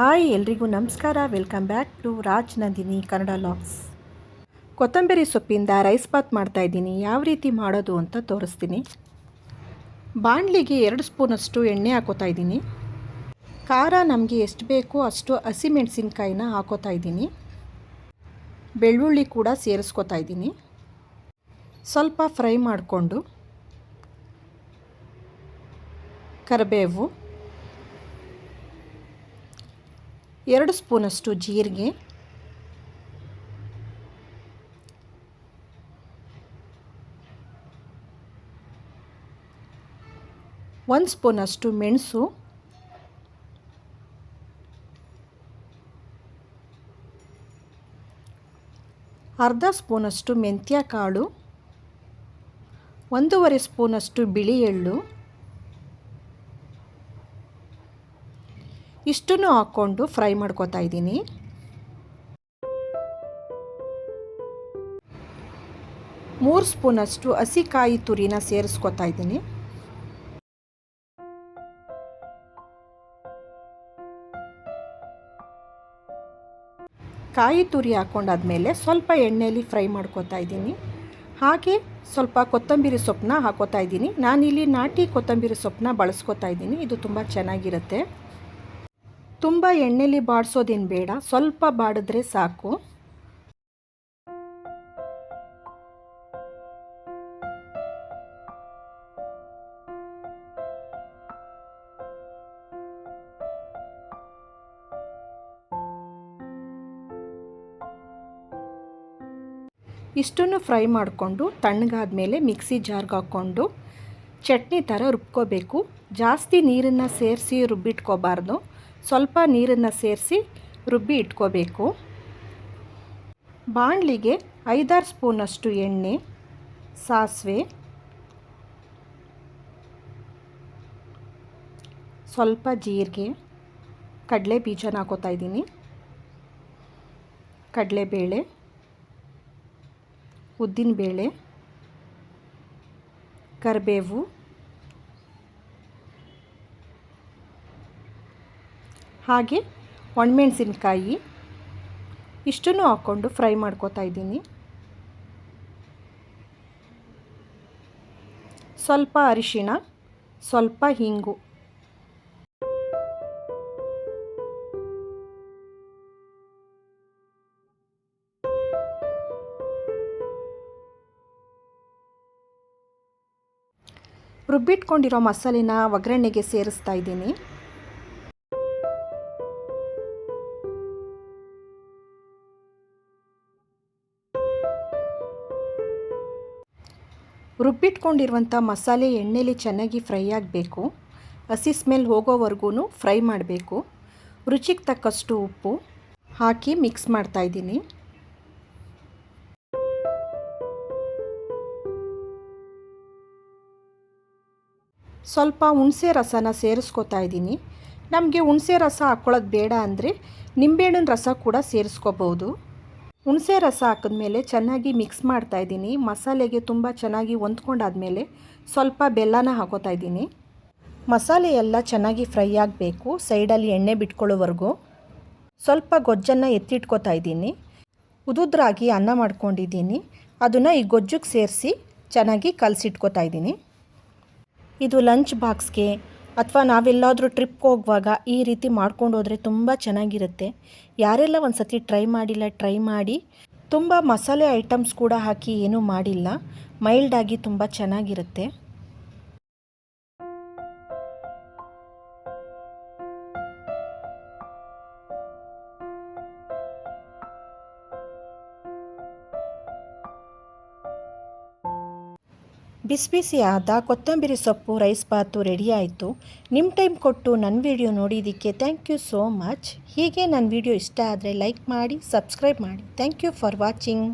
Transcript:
Hi ಎಲ್ರಿಗೂ ನಮಸ್ಕಾರ. Welcome back to Raj Nandini Kannada logs ಕೊತ್ತಂಬರಿ ಸೊಪ್ಪಿಂದ ರೈಸ್ ಬಾತ್ ಮಾಡ್ತಾಯಿದ್ದೀನಿ ಯಾವ ರೀತಿ ಮಾಡೋದು ಅಂತ ತೋರಿಸ್ತೀನಿ. ಬಾಣಲಿಗೆ ಎರಡು ಸ್ಪೂನಷ್ಟು ಎಣ್ಣೆ ಹಾಕೋತಾ ಇದ್ದೀನಿ. ಖಾರ ನಮಗೆ ಎಷ್ಟು ಬೇಕೋ ಅಷ್ಟು ಹಸಿಮೆಣಸಿನ್ಕಾಯಿನ ಹಾಕೋತಾ ಇದ್ದೀನಿ. ಬೆಳ್ಳುಳ್ಳಿ ಕೂಡ ಸೇರಿಸ್ಕೋತಾ ಇದ್ದೀನಿ. ಸ್ವಲ್ಪ ಫ್ರೈ ಮಾಡಿಕೊಂಡು ಕರಿಬೇವು ಎರಡು ಸ್ಪೂನಷ್ಟು ಜೀರಿಗೆ. ಒಂದು ಸ್ಪೂನಷ್ಟು ಮೆಣಸು. ಅರ್ಧ ಸ್ಪೂನಷ್ಟು ಮೆಂತ್ಯ ಕಾಳು ಒಂದೂವರೆ ಸ್ಪೂನಷ್ಟು ಬಿಳಿ ಎಳ್ಳು. ಇಷ್ಟನ್ನು ಹಾಕ್ಕೊಂಡು ಫ್ರೈ ಮಾಡ್ಕೊತಾ ಇದ್ದೀನಿ. ಮೂರು ಸ್ಪೂನಷ್ಟು ಹಸಿಕಾಯಿ ತುರಿನ ಸೇರಿಸ್ಕೊತಾ ಇದ್ದೀನಿ. ಕಾಯಿ ತುರಿ ಹಾಕ್ಕೊಂಡಾದ್ಮೇಲೆ ಸ್ವಲ್ಪ ಎಣ್ಣೆಯಲ್ಲಿ ಫ್ರೈ ಮಾಡ್ಕೊತಾ ಇದ್ದೀನಿ. ಹಾಗೆ ಸ್ವಲ್ಪ ಕೊತ್ತಂಬರಿ ಸೊಪ್ಪನ್ನ ಹಾಕೋತಾ ಇದ್ದೀನಿ. ನಾನಿಲ್ಲಿ ನಾಟಿ ಕೊತ್ತಂಬರಿ ಸೊಪ್ಪನ್ನ ಬಳಸ್ಕೊತಾ ಇದ್ದೀನಿ. ಇದು ತುಂಬ ಚೆನ್ನಾಗಿರುತ್ತೆ. ತುಂಬ ಎಣ್ಣೆಲಿ ಬಾಡಿಸೋದೇನು ಬೇಡ, ಸ್ವಲ್ಪ ಬಾಡಿದ್ರೆ ಸಾಕು. ಇಷ್ಟನ್ನು ಫ್ರೈ ಮಾಡಿಕೊಂಡು ತಣ್ಣಗಾದ ಮೇಲೆ ಮಿಕ್ಸಿ ಜಾರ್ಗೆ ಹಾಕ್ಕೊಂಡು ಚಟ್ನಿ ಥರ ರುಬ್ಕೋಬೇಕು. ಜಾಸ್ತಿ ನೀರನ್ನು ಸೇರಿಸಿ ರುಬ್ಬಿಟ್ಕೋಬಾರ್ದು. ಸ್ವಲ್ಪ ನೀರನ್ನು ಸೇರಿಸಿ ರುಬ್ಬಿ ಇಟ್ಕೋಬೇಕು. ಬಾಣಲಿಗೆ ಐದಾರು ಸ್ಪೂನಷ್ಟು ಎಣ್ಣೆ, ಸಾಸಿವೆ, ಸ್ವಲ್ಪ ಜೀರಿಗೆ ಕಡಲೆ ಬೀಜನ ಹಾಕೋತಾ ಇದ್ದೀನಿ. ಕಡಲೆಬೇಳೆ, ಉದ್ದಿನಬೇಳೆ, ಕರಿಬೇವು ಹಾಗೆ ಒಣಮೆಣಸಿನ್ಕಾಯಿ ಇಷ್ಟನ್ನು ಹಾಕ್ಕೊಂಡು ಫ್ರೈ ಮಾಡ್ಕೋತಾ ಇದ್ದೀನಿ. ಸ್ವಲ್ಪ ಅರಿಶಿಣ, ಸ್ವಲ್ಪ ಹಿಂಗು. ರುಬ್ಬಿಟ್ಕೊಂಡಿರೋ ಮಸಾಲಿನ ಒಗ್ಗರಣೆಗೆ ಸೇರಿಸ್ತಾ ಇದ್ದೀನಿ. ರುಬ್ಬಿಟ್ಕೊಂಡಿರುವಂಥ ಮಸಾಲೆ ಎಣ್ಣೆಲಿ ಚೆನ್ನಾಗಿ ಫ್ರೈ ಆಗಬೇಕು. ಹಸಿ ಸ್ಮೆಲ್ ಹೋಗೋವರೆಗೂ ಫ್ರೈ ಮಾಡಬೇಕು. ರುಚಿಗೆ ತಕ್ಕಷ್ಟು ಉಪ್ಪು ಹಾಕಿ ಮಿಕ್ಸ್ ಮಾಡ್ತಾಯಿದ್ದೀನಿ ಸ್ವಲ್ಪ ಹುಣಸೆ ರಸನ ಸೇರಿಸ್ಕೊತಾ ಇದ್ದೀನಿ. ನಮಗೆ ಹುಣಸೆ ರಸ ಹಾಕ್ಕೊಳ್ಳೋದು ಬೇಡ ಅಂದರೆ ನಿಂಬೆಹಣ್ಣಿನ ರಸ ಕೂಡ ಸೇರಿಸ್ಕೋಬೋದು. ಹುಣಸೆ ರಸ ಹಾಕಿದ್ಮೇಲೆ ಚೆನ್ನಾಗಿ ಮಿಕ್ಸ್ ಮಾಡ್ತಾ ಇದ್ದೀನಿ. ಮಸಾಲೆಗೆ ತುಂಬ ಚೆನ್ನಾಗಿ ಹೊಂದ್ಕೊಂಡಾದ್ಮೇಲೆ ಸ್ವಲ್ಪ ಬೆಲ್ಲನ ಹಾಕೋತಾ ಇದ್ದೀನಿ. ಮಸಾಲೆ ಎಲ್ಲ ಚೆನ್ನಾಗಿ ಫ್ರೈ ಆಗಬೇಕು. ಸೈಡಲ್ಲಿ ಎಣ್ಣೆ ಬಿಟ್ಕೊಳ್ಳೋವರೆಗೂ ಸ್ವಲ್ಪ ಗೊಜ್ಜನ್ನು ಎತ್ತಿಟ್ಕೋತಾ ಇದ್ದೀನಿ. ಉದುದ್ರಾಗಿ ಅನ್ನ ಮಾಡ್ಕೊಂಡಿದ್ದೀನಿ. ಅದನ್ನು ಈ ಗೊಜ್ಜಿಗೆ ಸೇರಿಸಿ ಚೆನ್ನಾಗಿ ಕಲಸಿಟ್ಕೋತಾ ಇದ್ದೀನಿ. ಇದು ಲಂಚ್ ಬಾಕ್ಸ್ಗೆ ಅಥವಾ ನಾವೆಲ್ಲಾದರೂ ಟ್ರಿಪ್ಗೆ ಹೋಗುವಾಗ ಈ ರೀತಿ ಮಾಡ್ಕೊಂಡು ಹೋದರೆ ತುಂಬ ಚೆನ್ನಾಗಿರುತ್ತೆ. ಯಾರೆಲ್ಲ ಒಂದು ಸತಿ ಟ್ರೈ ಮಾಡಿಲ್ಲ ಟ್ರೈ ಮಾಡಿ ತುಂಬ ಮಸಾಲೆ ಐಟಮ್ಸ್ ಕೂಡ ಹಾಕಿ ಏನೂ ಮಾಡಿಲ್ಲ. ಮೈಲ್ಡಾಗಿ ತುಂಬ ಚೆನ್ನಾಗಿರುತ್ತೆ. ಬಿಸಿ ಬಿಸಿ ಆದ ಕೊತ್ತಂಬರಿ ಸೊಪ್ಪು, ರೈಸ್ ಬಾತು ರೆಡಿ ಆಯಿತು. ನಿಮ್ಮ ಟೈಮ್ ಕೊಟ್ಟು ನನ್ನ ವಿಡಿಯೋ ನೋಡಿದ್ದಕ್ಕೆ ಥ್ಯಾಂಕ್ ಯು ಸೋ ಮಚ್ ಹೀಗೆ ನನ್ನ ವಿಡಿಯೋ ಇಷ್ಟ ಆದರೆ ಲೈಕ್ ಮಾಡಿ ಸಬ್ಸ್ಕ್ರೈಬ್ ಮಾಡಿ. Thank you for watching